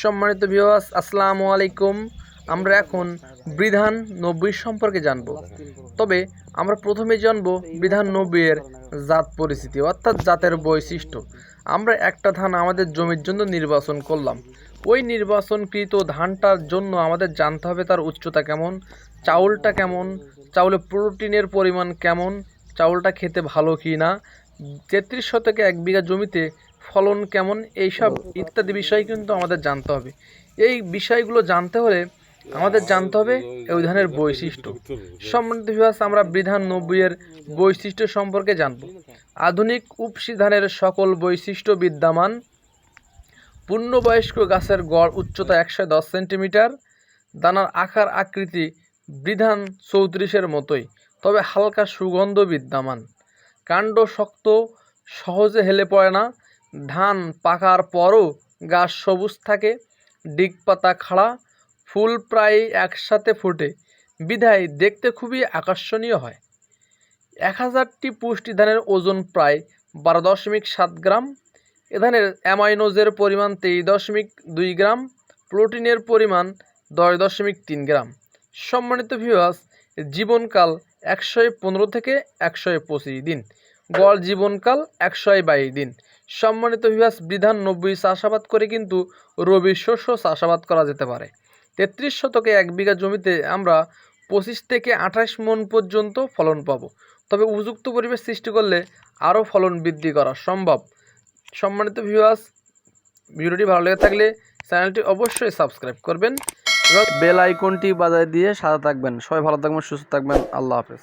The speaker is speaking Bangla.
সম্মানিত ভিউয়ার্স আসসালামু আলাইকুম। আমরা এখন বিধান নব্বই সম্পর্কে জানব। তবে আমরা প্রথমে জানব বিধান নব্বইয়ের জাত পরিস্থিতি, অর্থাৎ জাতের বৈশিষ্ট্য। আমরা একটা ধান আমাদের জমির জন্য নির্বাচন করলাম। ওই নির্বাচনকৃত ধানটার জন্য আমাদের জানতে হবে তার উচ্চতা কেমন, চাউলটা কেমন, চাউলে প্রোটিনের পরিমাণ কেমন, চাউলটা খেতে ভালো কি না তেত্রিশ শতকে এক বিঘা জমিতে ফলন কেমন? এইসব ইত্যাদি বিষয় কিন্তু আমাদের জানতে হবে। এই বিষয়গুলো জানতে হলে আমাদের জানতে হবে এই ধানের বৈশিষ্ট্য। সম্বন্ধিত বিভাগ আমরা বিধান নব্বইয়ের বৈশিষ্ট্য সম্পর্কে জানব। আধুনিক উপসি ধানের সকল বৈশিষ্ট্য বিদ্যমান। পূর্ণবয়স্ক গাছের গড় উচ্চতা একশো দশ সেন্টিমিটার। দানার আকার আকৃতি বিধান চৌত্রিশের মতোই, তবে হালকা সুগন্ধ বিদ্যমান। কাণ্ড শক্ত, সহজে হেলে পড়ে না। ধান পাকার পরও গাছ সবুজ থাকে ডিগ পাতা খাড়া, ফুল প্রায় একসাথে ফোটে। বিধায় দেখতে খুবই আকর্ষণীয় হয়। এক হাজারটি পুষ্টি ধানের ওজন প্রায় বারো দশমিক সাত গ্রাম। এ ধানের অ্যামাইনোজের পরিমাণ তেইশ দশমিক দুই গ্রাম, প্রোটিনের পরিমাণ দশ দশমিক তিন গ্রাম। সম্মানিত ভিউয়ার্স জীবনকাল একশো পনেরো থেকে একশো পঁচিশ দিন। গড় জীবনকাল একশো বাইশ দিন। সম্মানিত ভিউয়ার্স বিধান নব্বই চাষাবাদ করে কিন্তু রবি শস্য চাষাবাদ করা যেতে পারে। তেত্রিশ শতকে এক বিঘা জমিতে আমরা পঁচিশ থেকে আঠাশ মন পর্যন্ত ফলন পাবো। তবে উপযুক্ত পরিবেশ সৃষ্টি করলে আরও ফলন বৃদ্ধি করা সম্ভব। সম্মানিত ভিউয়ার্স ভিডিওটি ভালো লেগে থাকলে চ্যানেলটি অবশ্যই সাবস্ক্রাইব করবেন। বেল আইকনটি বাজায় দিয়ে সাদা থাকবেন। সবাই ভালো থাকবেন সুস্থ থাকবেন। আল্লাহ হাফেজ।